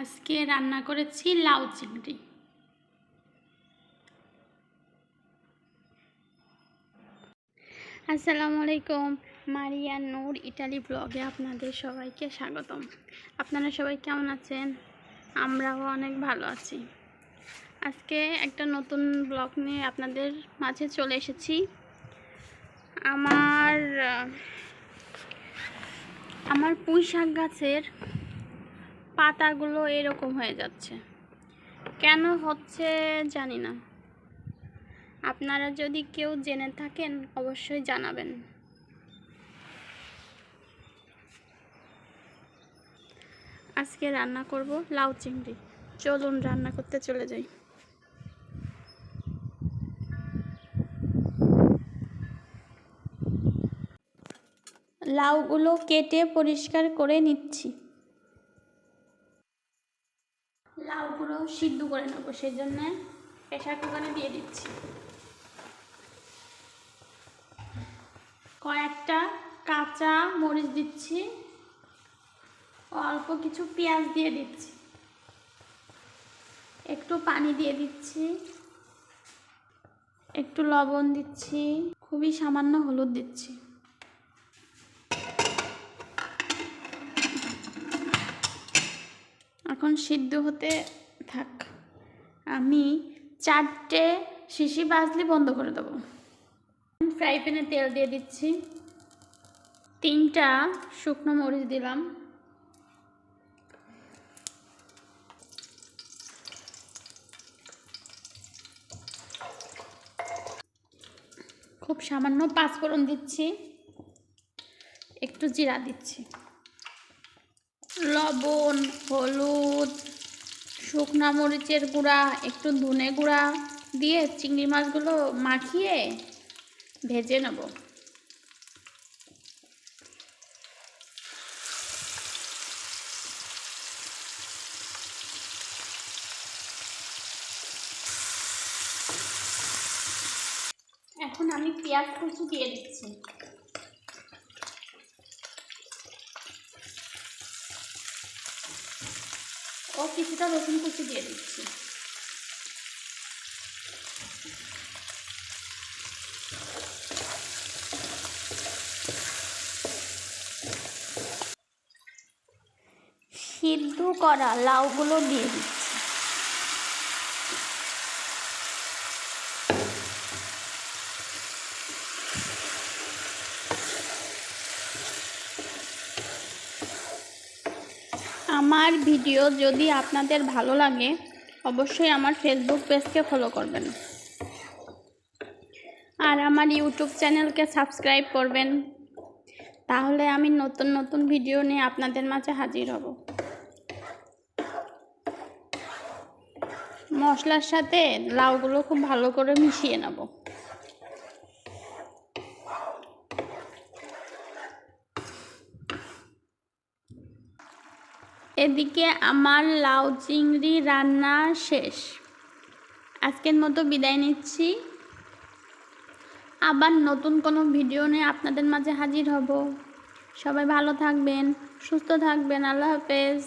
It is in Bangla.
আজকে রান্না করেছি লাউ চিংড়ি। আসসালামু আলাইকুম, মারিয়া নূর ইটালি ব্লগে আপনাদের সবাইকে স্বাগতম। আপনারা সবাই কেমন আছেন? আমরাও অনেক ভালো আছি। আজকে একটা নতুন ব্লগ নিয়ে আপনাদের মাঝে চলে এসেছি। আমার আমার পুঁই শাক গাছের পাতাগুলো এরকম হয়ে যাচ্ছে। কেন হচ্ছে জানি না। আপনারা যদি কেউ জেনে থাকেন, অবশ্যই জানাবেন। আজকে রান্না করব লাউ চিংড়ি। চলুন রান্না করতে চলে যাই। লাউগুলো কেটে পরিষ্কার করে নিচ্ছি। লাউগুলো সিদ্ধ করে নেব, সেই জন্য প্রেশার কুকারে দিয়ে দিচ্ছি। কয়েকটা কাঁচা মরিচ দিচ্ছি, অল্প কিছু পেঁয়াজ দিয়ে দিচ্ছি, একটু পানি দিয়ে দিচ্ছি, একটু লবণ দিচ্ছি, খুবই সামান্য হলুদ দিচ্ছি। এখন সিদ্ধ হতে থাক। আমি চারটে শিশি বাজলি বন্ধ করে দেবো। ফ্রাই প্যানে তেল দিয়ে দিচ্ছি। তিনটা শুকনো মরিচ দিলাম। খুব সামান্য পাঁচফোড়ন দিচ্ছি। একটু জিরা দিচ্ছি। লবণ, হলুদ শুকনা মরিচের গুঁড়া, একটু ধনে গুঁড়া দিয়ে চিংড়ি মাছগুলো মাখিয়ে ভেজে নেব। এখন আমি পেঁয়াজ কুচি দিয়ে দিচ্ছি। ও কিছুটা রসুন কুচি দিয়ে দিচ্ছি। সিদ্ধ করা লাউগুলো দিয়ে দিচ্ছি। আমার ভিডিও যদি আপনাদের ভালো লাগে, অবশ্যই আমার ফেসবুক পেজকে ফলো করবেন। আর আমার ইউটিউব চ্যানেলকে সাবস্ক্রাইব করবেন। তাহলে আমি নতুন নতুন ভিডিও নিয়ে আপনাদের মাঝে হাজির হব। মশলার সাথে লাউগুলো খুব ভালো করে মিশিয়ে নেব। এদিকে আমার লাউ চিংড়ি রান্না শেষ। আজকের মতো বিদায় নিচ্ছি। আবার নতুন কোনো ভিডিও নিয়ে আপনাদের মাঝে হাজির হব। সবাই ভালো থাকবেন, সুস্থ থাকবেন। আল্লাহ হাফেজ।